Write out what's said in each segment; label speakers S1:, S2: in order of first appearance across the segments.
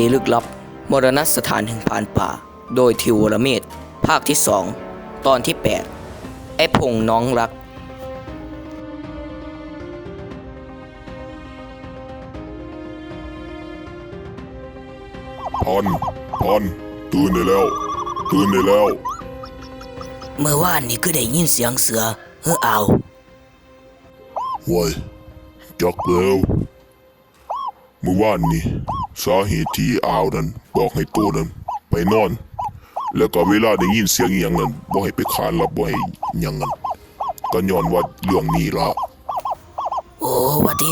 S1: ภัยลึกลับ มรณสถานแห่งพรานป่า โดยทิวรเมธภาคที่สองตอนที่ 8 ไอ้พงน้องรัก
S2: พันพันตื่นได้แล้ว ตื่นได้แล้ว
S1: เมื่อวานนี่คือได้ยินเสียงเสือเฮ้อเอา
S2: ห่วยจักแล้วเมื่อวานนี้ สาเหตุที่อาวนั้นบอกให้ตัวนั้นไปนอน แล้วก็เวลาได้ยินเสียงอหย่างนั้นบ่ให้ไปขานรับบ่ให้หยังนั้นก็ย้อนว่าเรื่องนี้ละ
S1: โอ้ว่าติ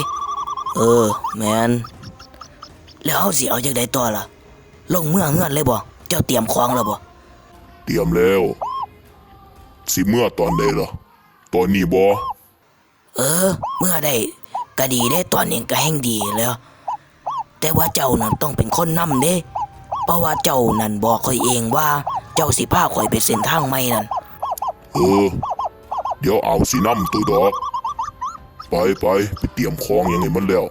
S1: เออ แมนแล้วเฮาสิเอาจังไดต่อล่ะ ลงเมืองเฮือนเลยบ่เจ้าเตรียมของแล้วบ่
S2: เตรียมแล้ว สิเมื่อตอนใดล่ะตอนนี้บ่
S1: เออ เมื่อได้ก็ดีได้ตอนนี้ก็แห่งดีแล้ว แต่ว่าเจ้านั่นต้องเป็นคนนำเด้เพราะว่าเจ้านั่นบอกข่อยเองว่า เจ้าสิพาข่อยไปเส้นทางใหม่นั่น
S2: เออ เดี๋ยวเอาสิน้ำตัวดอก ไปไปไปเตรียมของอยังไงมันแล้ว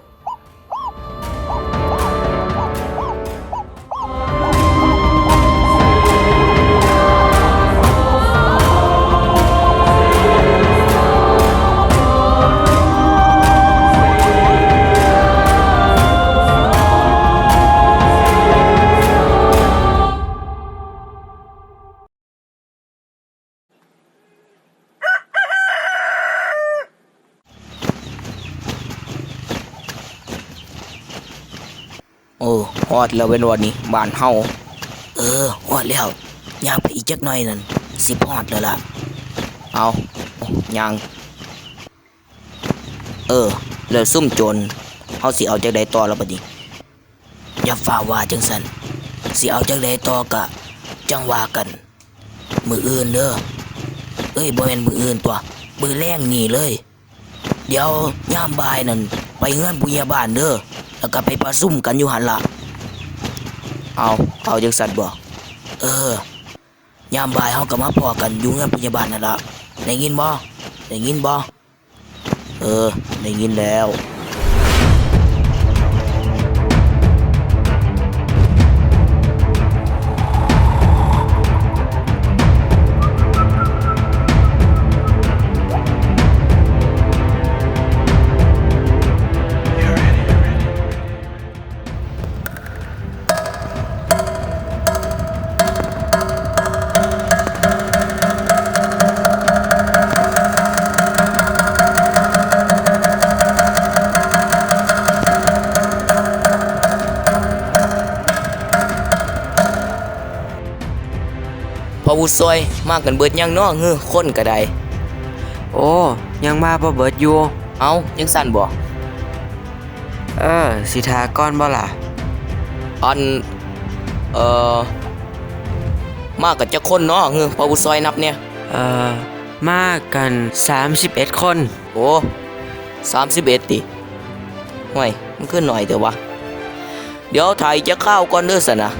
S1: อ้ฮอดแล้วเว้นวันนี้บ้านเฮาเออฮอดแล้วย่างไปอีกจักหน่อยนั่นสิฮอดแล้วล่ะเอาย่างเออแล้วซุ่มโจรเฮาสิเอาจักใดต่อแล้วบัดนี้อย่าฝ่าว่าจังสันสิเอาจักใดต่อกะจังว่ากัน มืออื่นเด้อเอ้ยบ่แม่นมืออื่นตัวมือแรงนี่เลย เดี๋ยวยามบ่ายนั่นไปเงื่อนผู้ใหญ่บ้านเด้อแล้วก็ไปประซุ่มกันอยู่หันละ เอาเอาจังสันบ่เออยามบ่ายเฮาก็มาพอกันอยู่เงื่อนพยาบาลนั่นละได้ยินบ่ได้ยินบ่เออได้ยินแล้ว พอผู้ซอย มากกันเบิดยังเนาะเฮ้อคนก็ได้
S3: โอ้ยังมาบ่เบิดอยู่
S1: เอายังสั่นบ่
S3: เออสิทาก่อนบ่ล่ะ
S1: อัน เอ่อ มากกันจะคนเนาะเฮ้อพอผู้ซอยนับเนี่ย
S3: เอ่อ มากัน 31 คน
S1: โอ้สามสิบเอ็ดติห่วยมันขึ้นหน่อยเถอะวะ เดี๋ยวถ่ายจะเข้าวก่อนเด้อสนะ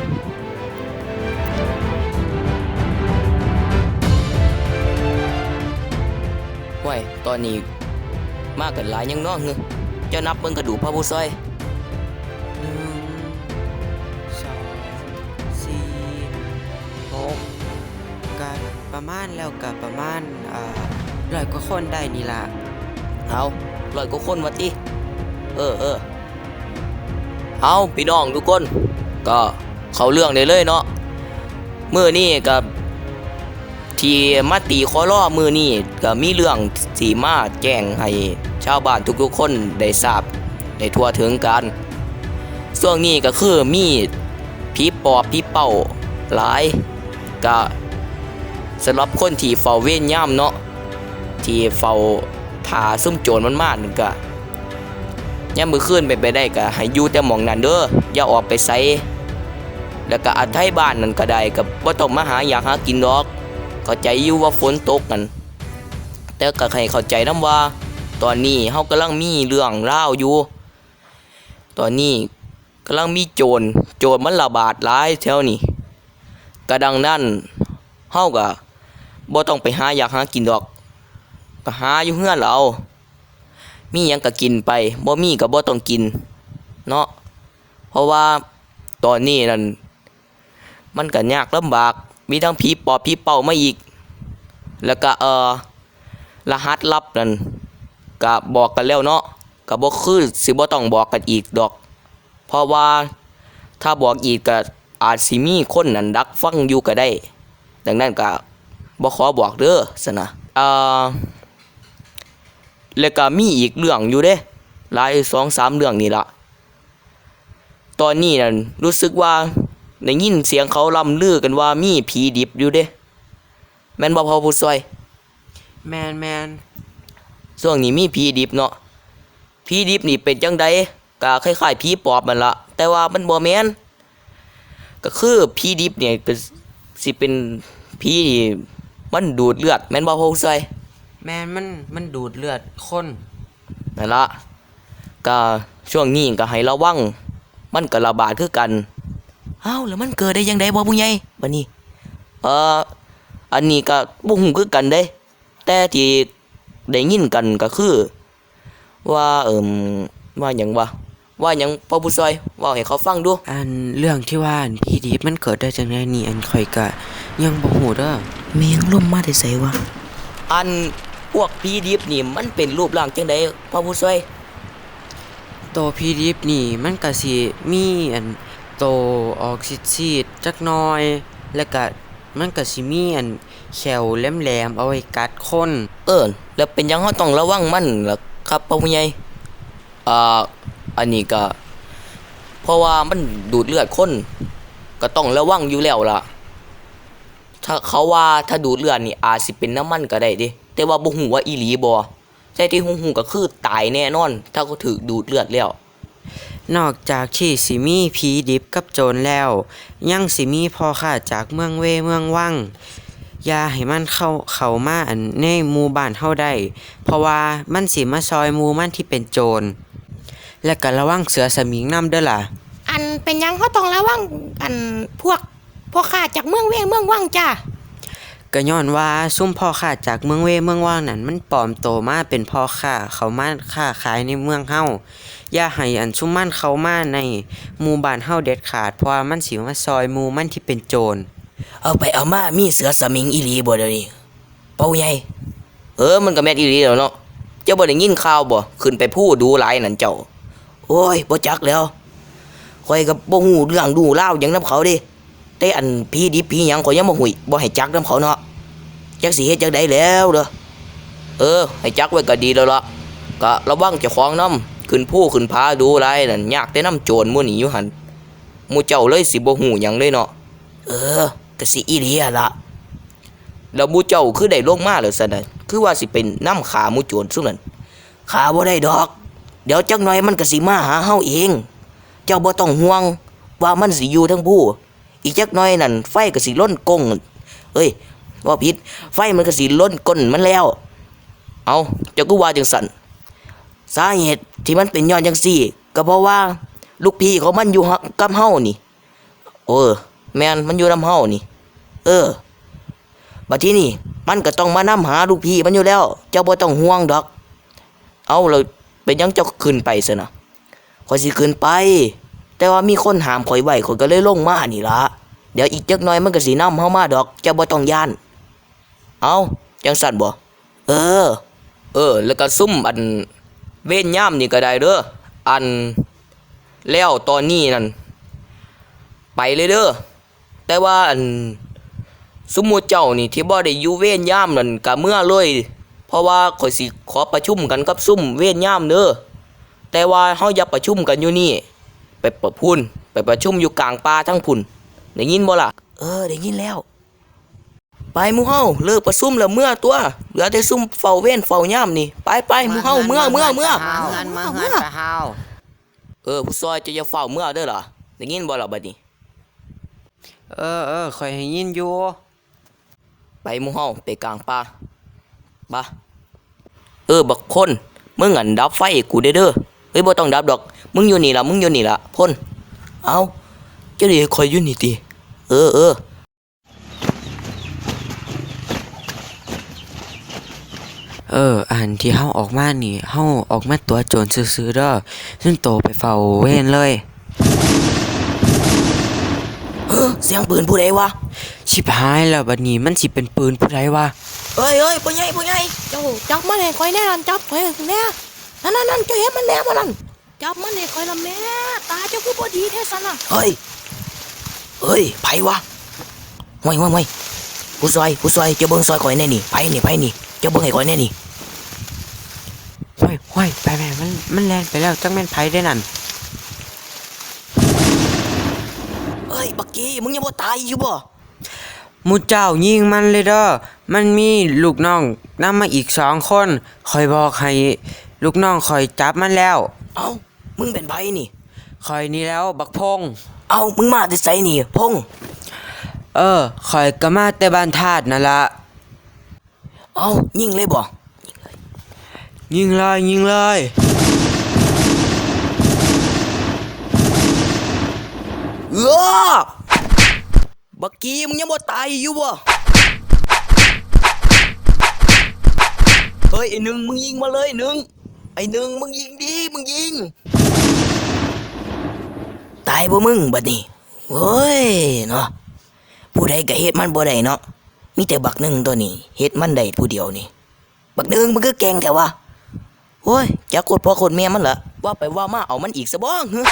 S1: อนนี้มากกันหลายยังนาะเฮ้อเจะนับเบิ่งกระดูกพระผู้ซอย
S3: หนึ่งสองสี่หกกัประมาณแล้วกับประมาณอ่าร้อยกว่าคนได้นี่ล่ะ
S1: เอาลอยก็คนมาติเออเออเอาพี่น้องทุกคน ก็เขาเรื่องได้เลยเนาะเมื่อนี่กับ ที่มาตีคอล่อมือนี่ก็มีเรื่องสีมาแจ้งให้ชาวบ้านทุกๆคนได้ทราบได้ทั่วถึงกันช่วงนี้ก็คือมีผีปอบผีเป่าหลายก็สำหรับคนที่เฝ้าเว้นย่ำเนาะที่เฝ้าถาซุ่มโจรมันมากนึงก็ย่ามมือขึ้นไปนไปได้ก็ให้อยู่แต่หมองนั้นเด้ออย่าออกไปไสแล้วก็อัดไทยบ้านนั่นก็ได้ก็บ่ต้องมาหาอยากหากินดอก เข้าใจอยู่ว่าฝนตกนั่นแต่ก็ให้เข้าใจนํว่า ตอนนี้เฮากำลังมีเรื่องราวอยู่ ตอนนี้กำลังมีโจรโจรมันระบาดหลายแถวนี้ก็ดังนั้นเฮาก็บ่ต้องไปหาอยากหากินดอกก็หาอยู่เฮือนเรามีหยังก็กินไปบ่มีก็บ่ต้องกิน เนาะเพราะว่าตอนนี้นั่นมันก็ยากลำบาก มีทั้งผีปอบผีเป่ามาอีก แล้วก็เออรหัสลับนั่นก็บอกกันแล้วเนาะก็บ่คือสิบ่ต้องบอกกันอีกดอก เพราะว่าถ้าบอกอีกก็อาจสิมีคนนั่นดักฟังอยู่ก็ได้ ดังนั้นก็บ่ขอบอกเด้อซะนะเออแล้วก็มีอีกเรื่องอยู่เด้หลายสองสามเรื่องนี่ละตอนนี้นั่นรู้สึกว่า ได้ยินเสียงเขาล่ำลือกันว่ามีผีดิบอยู่เด้ แม่นบ่พอผู้ซอย
S3: แมนแมน
S1: ช่วงนี้มีผีดิบเนาะผีดิบนี่เป็นจังใดก็คล้ายๆผีปอบมันละแต่ว่ามันบ่แม่นก็คือผีดิบเนี่ยก็สิเป็นผีที่มันดูดเลือด แม่นบ่พอผู้ซอย
S3: แมนมันมันดูดเลือดคน
S1: นั่นละก็ช่วงนี้ก็ให้ระวัง มันก็ระบาดคือกันเอ้าแล้วมันเกิดได้ยังไงบ่ผู้ใหญ่บัดนี้เอ่ออันนี้ก็บ่ฮู้คือกันเด้ แต่ที่ได้ยินกันก็คือ ว่าเอิ่มว่าหยังวะว่าหยังพ่อผู้ซอยเว่าให้เขาฟังดู
S3: อันเรื่องที่ว่าอันพี่ดิบมันเกิดได้จังไดนี่อันข่อยก็ยังบ่ฮู้เด้อ
S1: เมียงลมมาได้ไสวะอันพวกผีดิบนี่มันเป็นรูปร่างจังไดพ่อผู้ซอย
S3: โตพี่ดิบนี่มันก็สิมีอัน โตออกซีดๆจักน่อย แล้วก็มันก็สิมีอันแขวแหลมๆเอาไว้กัดคน
S1: เออแล้วเป็นยังเขาต้องระวังมันล่ะครับพ่อผู้ใหญ่อ่าอันนี้ก็เพราะว่ามันดูดเลือดคน ก็ต้องระวังอยู่แล้วล่ะ ถ้าเขาว่าถ้าดูดเลือดนี่อาจสิเป็นน้ำมันก็ได้ดิแต่ว่าบ่ฮู้ว่าอีหลีบ่แต่ที่ฮู้ๆก็คือตายแน่นอน ถ้าเขาถูกดูดเลือดแล้ว
S3: นอกจากที่สิมีผีดิบกับโจรแล้ว ยังสิมีพ่อข้าจากเมืองเวเมืองวังอย่าให้มันเข้าเข้ามาอันในหมู่บ้านเฮาได้ เพราะว่ามันสิมาซอยหมู่มันที่เป็นโจร และก็ระวังเสือสมิงนํเด้อล่ะ
S4: อันเป็นหยังเขาต้องระวังอันพวกพวกข้าจากเมืองเวยเมืองว่างจ้า
S3: ก็ย้อนว่าซุ่มพ่อค้าจากเมืองเวเมืองว่างนั้นมันปลอมโตมาเป็นพ่อค้าเขามาค้าขายในเมืองเฮาอย่าให้อันซุ่มมันเขามาในหมู่บ้านเฮาเด็ดขาดเพราะว่ามันสิมาซอยหมู่มันที่เป็นโจร
S1: เอาไปเอามามีเสือสมิงอีหลีบ่เดี๋ยวนี้เป้าใหญ่เออมันก็แม่นอีหลีแล้วเนาะเจ้าบ่ได้ยินข่าวบ่ขึ้นไปพูดดูหลายนั่นเจ้า โอ้ยบ่จักแล้วข่อยก็บ่ฮู้เรื่องดูเล่าวหยังนํเขาเด้ แต่อันพี่ดิพี่หยังข่อยยังบ่ฮู้บ่ให้จักนํเขาเนาะจักสิเฮ็ดจังได้แล้วเด้อเออ ให้จักไว้ก็ดีแล้วล่ะก็ระวังเจ้าของนํขึ้นผู้ขึ้นพาดูหลายนั่นยากแต่นํโจรมู่นี้อยู่หั่นหมู่เจ้าเลยสิบ่ฮู้หยังเลยเนาะเออก็สิอีหลีอะละแล้วหมูเจ้าคือได้ลงมาแล้วซะนั่นคือว่าสิเป็นน้ำขาหมูโจรซุนั่นขาบ่ได้ดอก เดี๋ยวจักหน่อยมันก็สิมาหาเฮาเอง เจ้าบ่ต้องห่วงว่ามันสิอยู่ทั้งผู้ อีกจักน่อยนั่นไฟก็สิล้นกงเอ้ยว่าผิดไฟมันก็สิล้นก้นมันแล้ว เอาเจ้าก็ว่าจังสันสาเหตุที่มันเป็นย้อนจังซี่ก็เพราะว่าลูกพี่ของมันอยู่กับเฮานี่เออแมนมันอยู่นำเฮานี่ เออบัดที่นี่มันก็ต้องมานำหาลูกพี่มันอยู่แล้ว เจ้าบ่ต้องห่วงดอก เอาเลยเป็นยังเจ้าขึ้นไปซะนะข่อยสิขึ้นไป แต่ว่ามีคนหามข่อยไว้ข่อยก็เลยลงมานี่ละเดี๋ยวอีกจักหน่อยมันก็สินำเฮามาดอกเจ้าบ่ต้องย่าน เอาจังสั่นบ่เออ เออ แล้วก็ซุ่มอันเว้นย่ามนี่ก็ได้เด้ออันแล้วตอนนี้นั่นไปเลยเด้อแต่ว่าอันสมมุติเจ้านี่ที่บ่ได้อยู่เวรยามนั่นก็เมื่อเลยเพราะว่าข่อยสิขอประชุมกันกับซุ่มเวรยามเด้อแต่ว่าเฮาอย่าประชุมกันอยู่นี่ ไปประพุนไปประชุมอยู่กลางป่าทั้งพุ่นได้ยินบ่ล่ะ เออได้ยินแล้ว ไปหมู่เฮาเลิกประชุมแล้วเมื่อตัวเหลือแต่ซุ่มเฝ้าเวรเฝ้ายามนี่ไปไปหมู่เฮาเมื่อเมื่อเมื่อ
S3: เฮือนมาเฮือนไปเฮา
S1: เออผู้ซอยจะอย่าเฝ้าเมื่อเด้อล่ะได้ยินบ่ล่ะบัดนี้
S3: เออเออข่อยให้ยินอยู่
S1: ไปหมู่เฮาไปกลางป่าบาเออบักพ่นมึงอันดับไฟให้กูเด้อเด้อเฮ้ยบ่ต้องดับดอก มึงอยู่นี่ล่ะมึงอยู่นี่ล่ะพ่นเอาเจ้าดิคอยอยู่นี่ติเออเออ
S3: เอออันที่เฮาออกมานี่เฮาออกมาตัวโจรซื่อๆเด้อซึ่งโตไปเฝ้าเวรเลย
S1: เสียงปืนผู้ใดวะ
S3: ชิบหายแล้วบัดนี้มันสิเป็นปืนผู้ใดวะ
S1: เอ้ยเอ้ยพ่อใหญ่พ่อใหญ่
S4: เจ้าจับมันให้คอยแน่นั่นจับคอยแน่นั่นนั่นนั่นเจ้าเห็นมันแน่มานั่น จับมันให้คอยละแม่ตาเจ้าคือบ่ดีแท้สันน่ะ
S1: เฮ้ยเฮ้ยไผวะห่วยห่วยห่วยผู้ซอยผู้ซอยเจ้าเบิ่งซอยข่อยแน่นี่ไผนี่ไผนี่เจ้าเบิ่งให้ข่อยแน่นี่
S3: ห้วยห้วยไปแม่มันมันแล่นไปแล้วจังแม่นไผได้นั่น
S1: เอ้ยบักกี้มึงยังบ่ตายอยู่บ่
S3: หมูเจ้ายิงมันเลยเด้อมันมีลูกน้องนำมาอีกสองคนคอยบอกให้ลูกน้องคอยจับมันแล้ว
S1: เอ้า มึงเป็นไผนี่
S3: คอยนี่แล้วบักพง
S1: เอ้ามึงมาแต่ไสนี่ พงษ์
S3: เออคอยก็มาแต่บ้านธาตุนั่นละ
S1: เอ้ายิงเลยบ่
S3: ยิงเลยยิงเลย
S1: เออบักกี้มึงยังบ่ตายอยู่บ่เฮ้ยไอ้หนึ่งมึงยิงมาเลยหนึ่งไอ้หนึ่งมึงยิงดีมึงยิงตายบ่มึงบัดนี้เฮ้ยเนาะผู้ใดก็เฮ็ดมันบ่ได้เนาะมีแต่บักหนึ่งตัวนี้เฮ็ดมันได้ผู้เดียวนี่บักหนึ่งมันก็เก่งแต่ว่าโอ้ยจักกดพ่อคนแม่มันละว่าไปว่ามาเอามันอีกซะบ้างเฮ้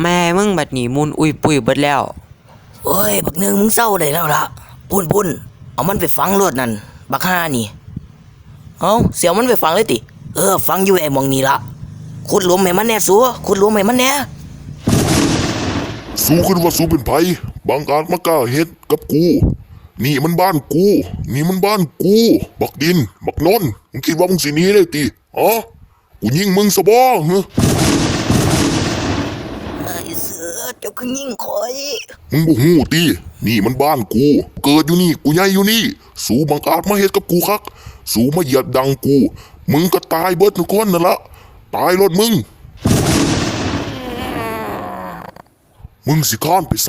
S3: แม่มึงบัดนี้มุนอุยปุยเบิดแล้ว
S1: โอ้ยบักหนึ่งมึงเศร้าได้แล้วล่ะพุ่นพุ่นเอามันไปฝังรถนั่น บักห้านี่ เอาเสียวมันไปฝังเลยติ เออฝังอยู่ไอ้หมองนี่ละขุดหลุมให้มันแน่สัวขุดหลุมให้มันแน่
S2: สู้ขึ้นว่าสู้เป็นไผบางอาจมากล้าเฮ็ดกับกู นี่มันบ้านกู นี่มันบ้านกู บักดิน บักนนท์มึงคิดว่ามึงสิหนีได้ติอ๋อกูยิงมึงซะบ่ฮะ
S1: ไอ้เสือเจ้าคือยิ่งคอย
S2: มึงบ่ฮู้ตินี่มันบ้านกู เกิดอยู่นี่ กูใหญ่อยู่นี่ สู้บางอาจมาเฮ็ดกับกูคัก สูมาเหยียดดังกู มึงก็ตายเบิดทุกคนนั่นละ ตายรถมึง มึงสิข้านไปใส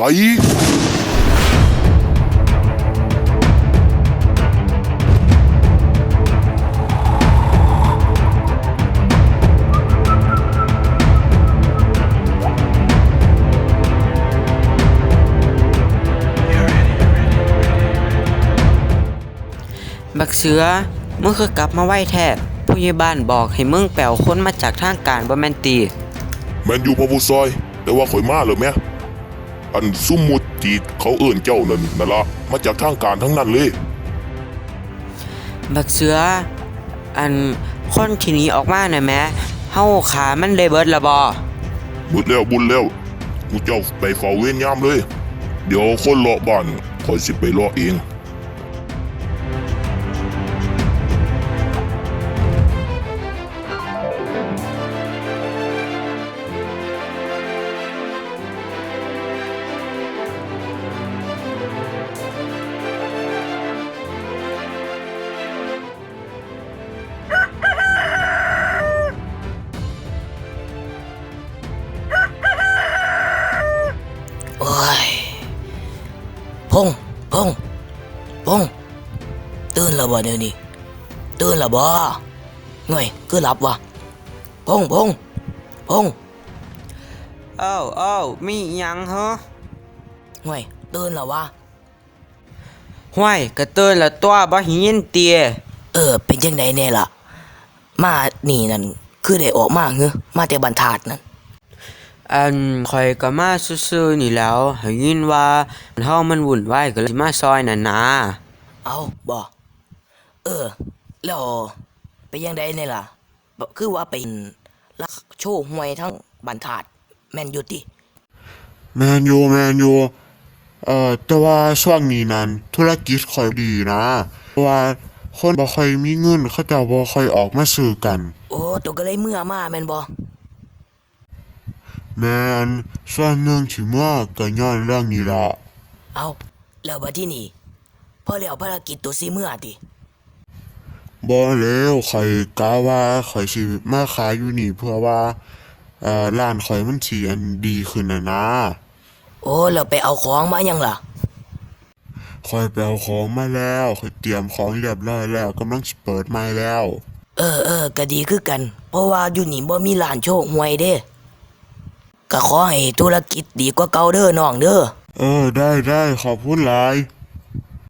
S3: บักเสือ มึงคือกลับมาไหวแท้ผู้ใหญ่บ้านบอกให้มึงแปลวคนมาจากทางการบ่แม่นตี
S2: แมนอยู่พอผู้ซอย แต่ว่าข่อยมาเลยแม่อันซุ่มมุดจีดเขาเอิ่นเจ้านั่นนั่นละมาจากทางการทั้งนั้นเลย
S3: บักเสือ อันคนที่หนีออกมาน่ะแหม่เฮาขามันได้เบิดละบ่
S2: หมดแล้วบุญแล้วกูเจ้าไปเฝ้าเวรยามเลย เดี๋ยวคนเลาะบ้านข่อยสิไปเลาะเอง
S1: เดี๋ยวนี้ตื่นแล้วบ่หน่อยคือหลับวะพงษ์พงษ์พงษ์
S3: เอ้าเอ้ามีอิหยังเหรอ
S1: หน่อยตื่นแล้ววะ
S3: ห้วยกระเตือนละตัวบ่หินเตีย
S1: เออ เป็นจังไดแน่ล่ะ มานี่นั่นคือได้ออกมาเหรอมาแต่บันทาดนั่น
S3: อันข่อยก็มาซื่อๆนี่แหล้วให้ยินว่าเฮามันวุ่นวายก็เลยมาซอยน่ะนะ
S1: เอาบ่ เออ แล้วเป็นยังไงเนี่ยล่ะบ่คือว่าเป็นลักโชว์หวยทั้งบันทาดแม่นอยู่ติ
S5: แมนยูแมนยูเอ่อแต่ว่าช่วงนี้นั้น ธุรกิจค่อยดีนะเพราะว่าคนบ่ค่อยมีเงินเขาเจะบ่ค่อยออกมาซื้อกัน
S1: โอ้ตัวก็เลยเมื่อมาแม่นบ่
S5: แมนส่วนหนึ่งที่เมื่อก็ย้อนเรื่องนี้ละ
S1: เอาแล้วบัดที่นี่พอแล้วภารกิจตัวสิเมื่อติ
S5: บ่แล้วข่อยกะว่าข่อยสิมาขายอยู่นี่เพื่อว่าเอ่อร้านข่อยมันสิอันดีขึ้นน่ะนะ
S1: โอ้แล้วไปเอาของมายังล่ะ
S5: ข่อยไปเอาของมาแล้วข่อยเตรียมของเรียบร้อยแล้วกำลังสิเปิดใหม่แล้ว
S1: เออเออก็ดีคือกัน เพราะว่าอยู่นี่บ่มีร้านโชคหวยเด้ก็ขอให้ธุรกิจดีกว่าเก่าเด้อน้องเด้อ
S5: เออได้ได้ขอบคุณหลาย